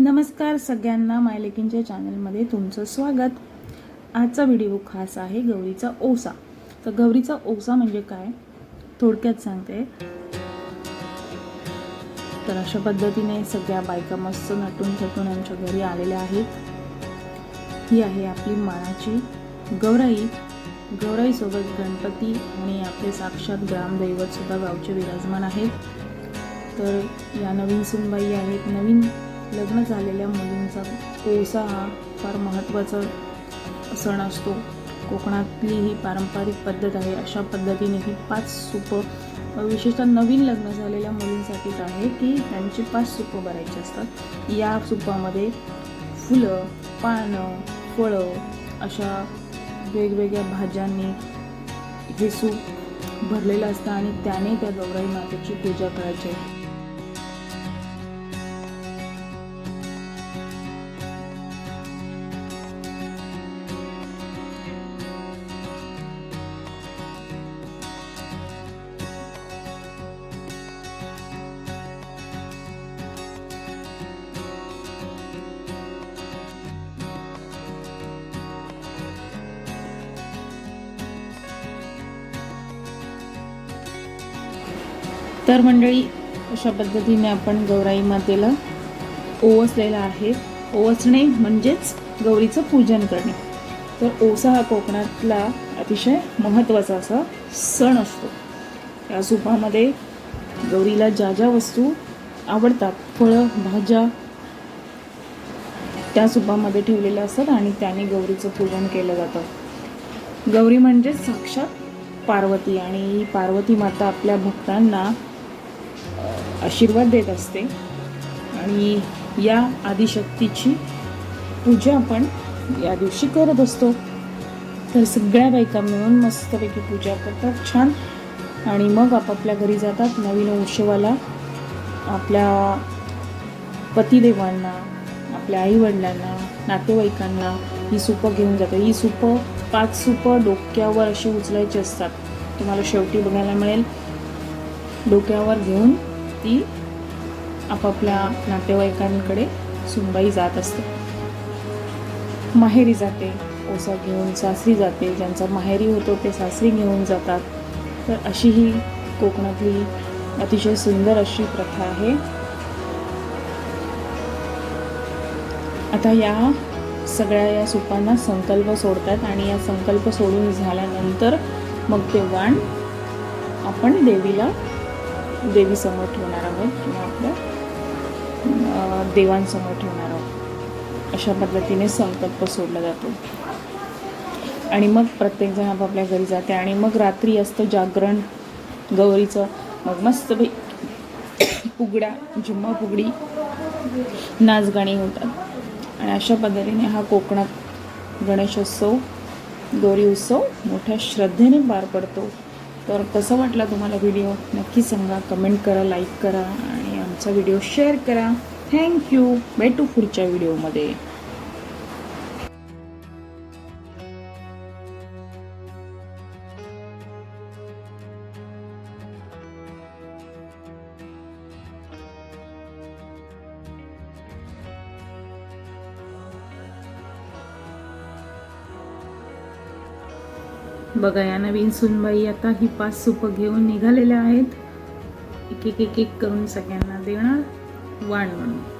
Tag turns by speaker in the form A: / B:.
A: नमस्कार सगळ्यांना मायलेकिनच्या चॅनलमध्ये तुमचं स्वागत. आजचा व्हिडिओ खास आहे गौरीचा ओसा. तर गौरीचा ओसा म्हणजे काय? थोडक्यात सांगते. तर अशा पद्धतीने सगळ्या बायका मस्त नटून थटून आमच्या घरी आलेल्या आहेत. ही आहे आपली मानाची गौराई. गौराईसोबत गणपती आणि आपले साक्षात ग्रामदैवतसुद्धा गावचे विराजमान आहेत. तर या नवीन सुनबाई आहेत नवीन लग्न झालेल्या मुलींचा कोळसा हा फार महत्त्वाचा सण असतो. कोकणातली ही पारंपरिक पद्धत आहे. अशा पद्धतीने ही पाच सुपं विशेषतः नवीन लग्न झालेल्या मुलींसाठीच आहे की त्यांची पाच सुपं भरायची असतात. या सुपामध्ये फुलं पानं फळं अशा वेगवेगळ्या भाज्यांनी हे सूप भरलेलं असतं आणि त्याने त्या गौराई मातेची पूजा करायची. तर मंडळी अशा पद्धतीने आपण गौराई मातेला ओवसलेला आहे. ओवसणे म्हणजेच गौरीचं पूजन करणे. तर ओसा हा कोकणातला अतिशय महत्त्वाचा असा सण असतो. या सुपामध्ये गौरीला ज्या ज्या वस्तू आवडतात फळं भाज्या त्या सुपामध्ये ठेवलेल्या असतात आणि त्याने गौरीचं पूजन केलं जातं. गौरी म्हणजे साक्षात पार्वती आणि पार्वती माता आपल्या भक्तांना आशीर्वाद देत असते. आणि या आदिशक्तीची पूजा आपण या दिवशी करत असतो. तर सगळ्या बायका मिळून मस्तपैकी पूजा करतात. छान. आणि मग आपापल्या घरी जातात. नवीन वंशवाला आपल्या पतिदेवांना आपल्या आईवडिलांना नातेवाईकांना ही सुपं घेऊन जातात. ही सुपं पाच सुपं डोक्यावर अशी उचलायची असतात. तुम्हाला शेवटी बघायला मिळेल. डोक्यावर घेऊन ती आपापल्या नातेवाईकांकडे सुनबाई जात असते. माहेरी जाते ओसा घेऊन सासरी जाते ज्यांचा माहेरी होतो ते सासरी घेऊन जातात. तर अशी ही कोकणातली अतिशय सुंदर अशी प्रथा आहे. आता या सगळ्या या सुपांना संकल्प सोडतात आणि या संकल्प सोडून झाल्यानंतर मग ते वाण आपण देवीला देवीसमोर ठेवणार आहोत किंवा आपल्या देवांसमोर ठेवणार आहोत. अशा पद्धतीने संकल्प सोडला जातो. आणि मग प्रत्येकजण आपापल्या घरी जाते आणि मग रात्री असतं जागरण गौरीचं मग मस्त फुगड्या झुम्मा फुगडी नाचगाणी होतात. आणि अशा पद्धतीने हा कोकणात गणेशोत्सव गौरी उत्सव मोठ्या श्रद्धेने पार पडतो. तर कसं वाटला तुम्हाला व्हिडिओ नक्की सांगा. कमेंट करा लाईक करा आणि आमचा व्हिडिओ शेअर करा. थँक्यू भेटू पुढच्या व्हिडिओमध्ये बघा या नवीन सुनबाई आता ही पाच सुपं घेऊन निघालेल्या आहेत. एक एक एक एक करून सगळ्यांना देणार वाण म्हणून.